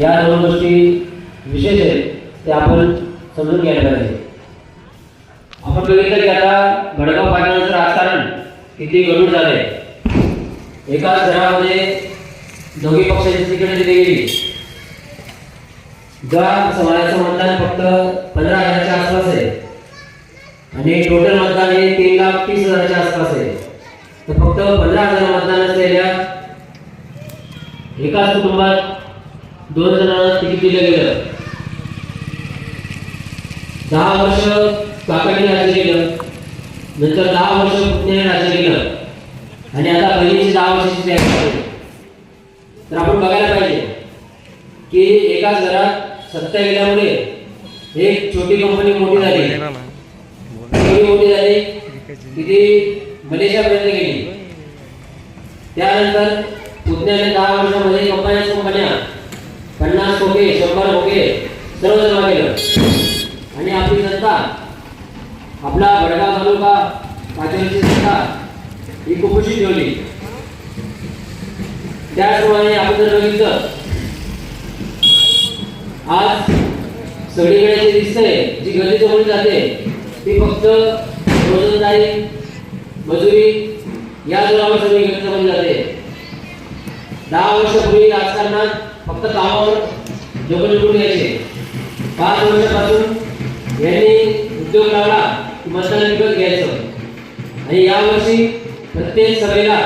या दोन गोष्टी विशेष आहेत ते आपण समजून घ्यायला पाहिजे. आपण बघितलं की आता भडगाव पाटणाचं राजकारण किती गडूळ झालंय एकाच घरामध्ये दोघी पक्षाची तिकडे दिली गेली. ज्या समाजाचं मतदान फक्त पंधरा हजाराच्या आसपास आहे. आणि टोटल मतदान हे तीन लाख तीस हजाराच्या आसपास आहे. तर फक्त पंधरा हजार मतदान असलेल्या एकाच कुटुंबात दोन जणांना तिकीट दिलं गेलं. दहा वर्ष काकांनी राज्य केलं. नंतर दहा वर्ष पुतण्याने राज्य केलं. आणि आता बहिणीची दहा वर्षाची तयारी. तर आपण बघायला पाहिजे की एकाच घरात सत्ता गेल्यामुळे एक छोटी कंपनी मोठी झाली. मोठी झाली की ती मलेशियापर्यंत गेली. त्यानंतर पुतण्याने दहा वर्षामध्ये कंपन्या पन्नास खोके शंभर खोके सर्व जमा केलं आणि आपली जनता आपला भडगाव तालुका पाचवीची जनता ही कुपोषित ठेवली. त्याचप्रमाणे आपण जर बघितलं आज सगळीकडे जे दिसतंय जी गर्दी जमवली जाते ती फक्त रोजंदारी मजुरी या जोरावर सगळी गर्दी जमवली जाते. दहा वर्षापूर्वी राजकारणात फक्त कामावर लोक निवडून यायचे. पाच वर्षापासून यांनी उद्योग लावला की मतदान विकत घ्यायचं. आणि यावर्षी प्रत्येक सभेला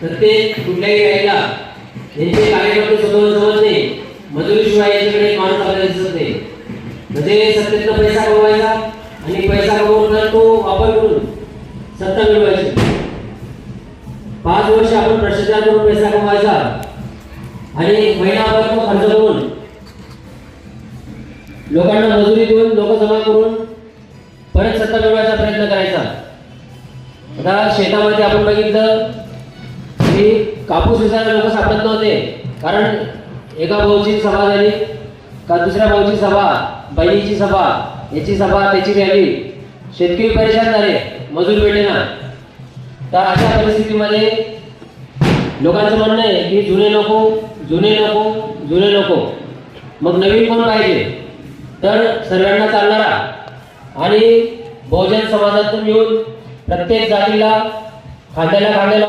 प्रत्येक कुठल्याही राहिला यांचे कार्यकर्ते स्वतः जमत नाही. मजुरीशिवाय यांच्याकडे माणूस आपल्याला दिसत नाही. म्हणजे सत्तेतनं पैसा कमवायचा आणि पैसा कमवून तो वापर करून सत्ता मिळवायची. पाच वर्ष आपण भ्रष्टाचार करून पैसा कमवायचा. आणि महिनाभर तो खर्च करून लोकांना मजुरी देऊन लोक जमा करून परत सत्ता मिळवायचा प्रयत्न करायचा. आता शेतामध्ये आपण बघितलं की कापूस विसायला लोक सापडत नव्हते. कारण एका भाऊची सभा झाली का दुसऱ्या भाऊची सभा बहिणीची सभा याची सभा त्याची रॅली. शेतकरी परेशान झाले मजूर भेटेना तर अशा परिस्थितीमध्ये लोकांचं म्हणणं आहे की जुने लोक जुने नको जुने नको. मग नवीन कोण पाहिजे? तर सर्वांना चालणारा आणि बहुजन समाजातून येऊन प्रत्येक जातीला खांद्याला खांद्याला